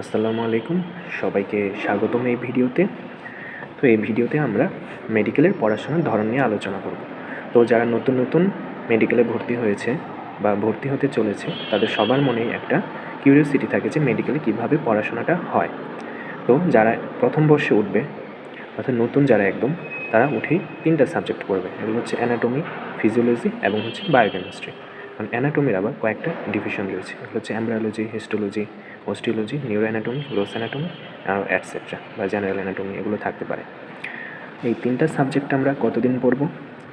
আসসালামু আলাইকুম। সবাইকে স্বাগতম এই ভিডিওতে। তো এই ভিডিওতে আমরা মেডিকেলের পড়াশোনার ধরন নিয়ে আলোচনা করব। তো যারা নতুন নতুন মেডিকেলে ভর্তি হয়েছে বা ভর্তি হতে চলেছে, তাদের সবার মনেই একটা কিউরিওসিটি থাকে যে মেডিকেলে কীভাবে পড়াশোনাটা হয়। তো যারা প্রথম বর্ষে উঠবে অর্থাৎ নতুন যারা একদম, তারা উঠেই তিনটা সাবজেক্ট পড়বে। এগুলো হচ্ছে অ্যানাটমি ফিজিওলজি এবং হচ্ছে বায়োকেমিস্ট্রি কারণ অ্যানাটমির আবার কয়েকটা ডিভিশন রয়েছে। এগুলো হচ্ছে embryology histology osteology neuro anatomy gross anatomy আর অ্যাটসেট্রা বা জেনারেল অ্যানাটমি এগুলো থাকতে পারে। এই তিনটা সাবজেক্ট আমরা কতদিন পড়ব?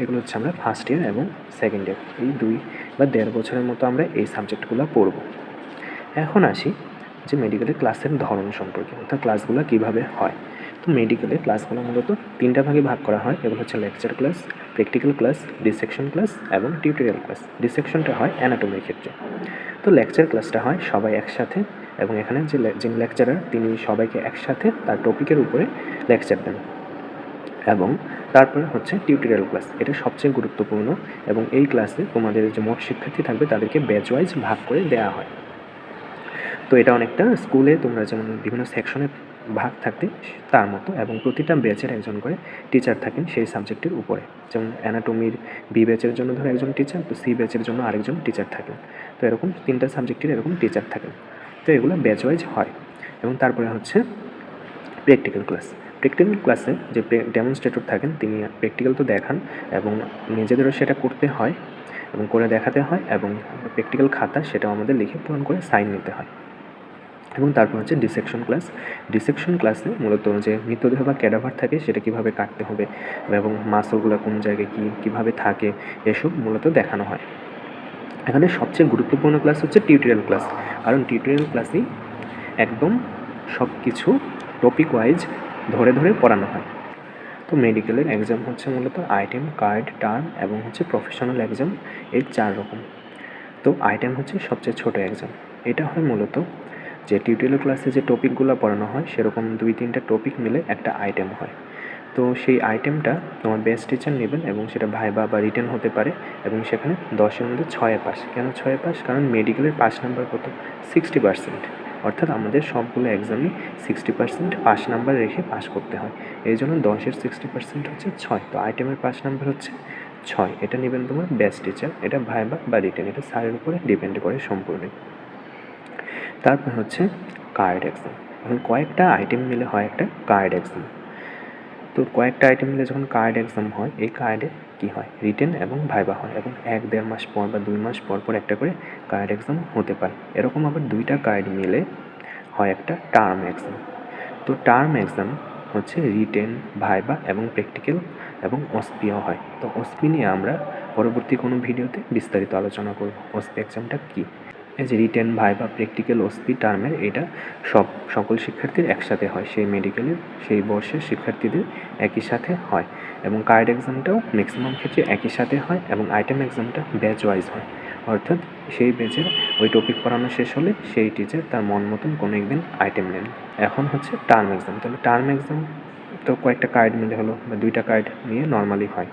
এগুলো হচ্ছে আমরা ফার্স্ট ইয়ার এবং সেকেন্ড ইয়ার এই দুই বা দেড় বছরের মতো আমরা এই সাবজেক্টগুলো পড়ব। এখন আসি যে মেডিকেলের ক্লাসের ধরন সম্পর্কে, অর্থাৎ ক্লাসগুলো কীভাবে হয়। তো মেডিকেলে ক্লাসগুলো মূলত তিনটা ভাগে ভাগ করা হয় এগুলো হচ্ছে lecture class practical class dissection class এবং টিউটোরিয়াল ক্লাস ডিসেকশনটা হয় অ্যানাটমির ক্ষেত্রে। তো লেকচার ক্লাসটা হয় সবাই একসাথে এবং এখানে যে যিনি লেকচারার তিনি সবাইকে একসাথে তার টপিকের উপরে লেকচার দেন। এবং তারপরে হচ্ছে টিউটোরিয়াল ক্লাস এটা সবচেয়ে গুরুত্বপূর্ণ এবং এই ক্লাসে তোমাদের যে মোট শিক্ষার্থী থাকবে, তাদেরকে ব্যাচ ওয়াইজ ভাগ করে দেওয়া হয়। তো এটা অনেকটা স্কুলে তোমরা যেমন বিভিন্ন সেকশনে ভাগ থাকতে তার মতো এবং প্রতিটা ব্যাচের একজন করে টিচার থাকেন সেই সাবজেক্টের উপরে। যেমন অ্যানাটমির বি ব্যাচের জন্য ধরো একজন টিচার তো সি ব্যাচের জন্য আরেকজন টিচার থাকেন। তো এরকম তিনটা সাবজেক্টের এরকম টিচার থাকেন। তো এগুলো ব্যাচ ওয়াইজ হয়। এবং তারপরে হচ্ছে প্র্যাকটিক্যাল ক্লাস প্র্যাকটিক্যাল ক্লাসে যে ডেমনস্ট্রেটর থাকেন, তিনি প্র্যাকটিক্যাল তো দেখান এবং নিজেদেরও সেটা করতে হয় এবং করে দেখাতে হয় এবং প্র্যাকটিক্যাল খাতা সেটাও আমাদের লিখে পূরণ করে সাইন নিতে হয়। এবং তারপর হচ্ছে ডিসেকশন ক্লাস ডিসেকশন ক্লাসে মূলত যে মৃতদেহ বা ক্যাডাভার থাকে, সেটা কীভাবে কাটতে হবে এবং মাসলগুলো কোন জায়গায় কী, কীভাবে থাকে, এসব মূলত দেখানো হয়। এখানে সবচেয়ে গুরুত্বপূর্ণ ক্লাস হচ্ছে টিউটোরিয়াল ক্লাস কারণ টিউটোরিয়াল ক্লাসেই একদম সব কিছু টপিক ওয়াইজ ধরে ধরে পড়ানো হয়। তো মেডিকেলের এক্সাম হচ্ছে মূলত আইটেম কার্ড টার্ম এবং হচ্ছে প্রফেশনাল এক্সাম এর চার রকম। তো আইটেম হচ্ছে সবচেয়ে ছোট এক্সাম এটা হয় মূলত যে টিউটোরিয়াল ক্লাসে যে টপিকগুলো পড়ানো হয়, সেরকম দুই তিনটা টপিক মিলে একটা আইটেম হয়। তো সেই আইটেমটা তোমার বেস্ট টিচার নেবেন এবং সেটা ভাইবা বা রিটার্ন হতে পারে এবং সেখানে দশের মধ্যে ছয়ে পাস কেন ছয়ে পাস কারণ মেডিকেলের পাস নাম্বার কত? সিক্সটি পার্সেন্ট অর্থাৎ আমাদের সবগুলো এক্সামে সিক্সটি পার্সেন্ট পাস নাম্বার রেখে পাস করতে হয়। এই জন্য দশের সিক্সটি পার্সেন্ট হচ্ছে ছয়। তো আইটেমের পাস নাম্বার হচ্ছে ছয়। এটা নেবেন তোমার বেস্ট টিচার এটা ভাইবা বা রিটার্ন এটা স্যারের উপরে ডিপেন্ড করে সম্পূর্ণ। তারপর হচ্ছে কার্ড এক্সাম এখন কয়েকটা আইটেম মিলে হয় একটা কার্ড এক্সাম তো কয়েকটা আইটেম মিলে যখন কার্ড এক্সাম হয়, এই কার্ডে কী হয়? রিটেন এবং ভাইবা হয় এবং এক, দেড় মাস পর বা দুই মাস পর পর একটা করে কার্ড এক্সাম হতে পারে। এরকম আবার দুইটা কার্ড মিলে হয় একটা টার্ম এক্সাম তো টার্ম এক্সাম হচ্ছে রিটেন ভাইবা এবং প্র্যাকটিক্যাল এবং অস্পিও হয়। তো অস্পি নিয়ে আমরা পরবর্তী কোনো ভিডিওতে বিস্তারিত আলোচনা করব। অসপি এক্সামটা কী? যে রিটেন ভাইবা প্র্যাকটিক্যাল ওসপি টার্মের এটা সব, সকল শিক্ষার্থীর একসাথে হয়। সেই মেডিকেলের সেই বর্ষের শিক্ষার্থীদের একই সাথে হয়। এবং কার্ড এক্সামটাও ম্যাক্সিমাম ক্ষেত্রে একই সাথে হয় এবং আইটেম এক্সামটা ব্যাচ ওয়াইজ হয়। অর্থাৎ সেই ব্যাচের ওই টপিক পড়ানো শেষ হলে সেই টিচার তার মন মতন কোনো একদিন আইটেম নেন। এখন হচ্ছে টার্ম এক্সাম তাহলে টার্ম এক্সাম তো কয়েকটা কার্ড মিলে হলো, বা দুইটা কার্ড নিয়ে নর্মালি হয়।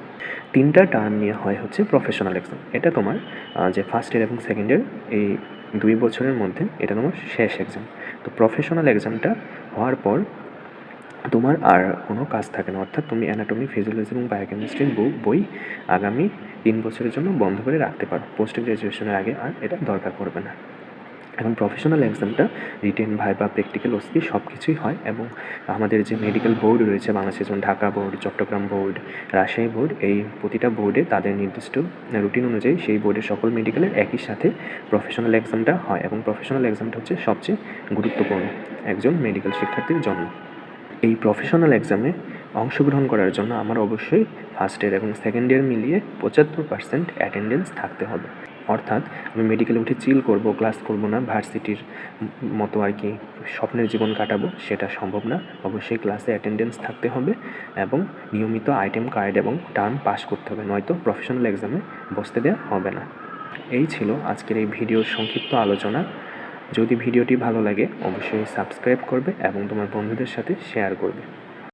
তিনটা টার্ম নিয়ে হয় হচ্ছে প্রফেশনাল এক্সাম এটা তোমার যে ফার্স্ট ইয়ার এবং সেকেন্ড ইয়ার এই দুই বছরের মধ্যে এটা তোমার শেষ এক্সাম তো প্রফেশনাল এক্সামটা হওয়ার পর তোমার আর কোনো কাজ থাকে না। অর্থাৎ তুমি অ্যানাটমি ফিজিওলজি এবং বায়োকেমিস্ট্রির বই আগামী তিন বছরের জন্য বন্ধ করে রাখতে পারো। পোস্ট গ্রাজুয়েশনের আগে আর এটা দরকার পড়বে না। এখন প্রফেশনাল এক্সামটা রিটেন ভাইবা প্র্যাকটিক্যাল ওসপি সব কিছুই হয় এবং আমাদের যে মেডিকেল বোর্ড রয়েছে বাংলাদেশের যেমন Dhaka board Chittagong board Rajshahi board এই প্রতিটা বোর্ডে তাদের নির্দিষ্ট রুটিন অনুযায়ী সেই বোর্ডের সকল মেডিকেলের একই সাথে প্রফেশনাল এক্সামটা হয় এবং প্রফেশনাল এক্সামটা হচ্ছে সবচেয়ে গুরুত্বপূর্ণ একজন মেডিকেল শিক্ষার্থীর জন্য। এই প্রফেশনাল এক্সামে অংশগ্রহণ করার জন্য আমার অবশ্যই ফার্স্ট ইয়ার এবং সেকেন্ড ইয়ার মিলিয়ে পঁচাত্তর পার্সেন্ট অ্যাটেন্ডেন্স থাকতে হবে। অর্থাৎ আমি মেডিকেলে উঠে চিল করব ক্লাস করব না ভার্সিটির মতো আর কি স্বপ্নের জীবন কাটাবো, সেটা সম্ভব না। অবশ্যই ক্লাসে অ্যাটেন্ডেন্স থাকতে হবে এবং নিয়মিত আইটেম কার্ড এবং টার্ম পাস করতে হবে, নয়তো প্রফেশনাল এক্সামে বসতে দেওয়া হবে না। এই ছিল আজকের এই ভিডিওর সংক্ষিপ্ত আলোচনা। যদি ভিডিওটি ভালো লাগে, অবশ্যই সাবস্ক্রাইব করবে এবং তোমার বন্ধুদের সাথে শেয়ার করবে।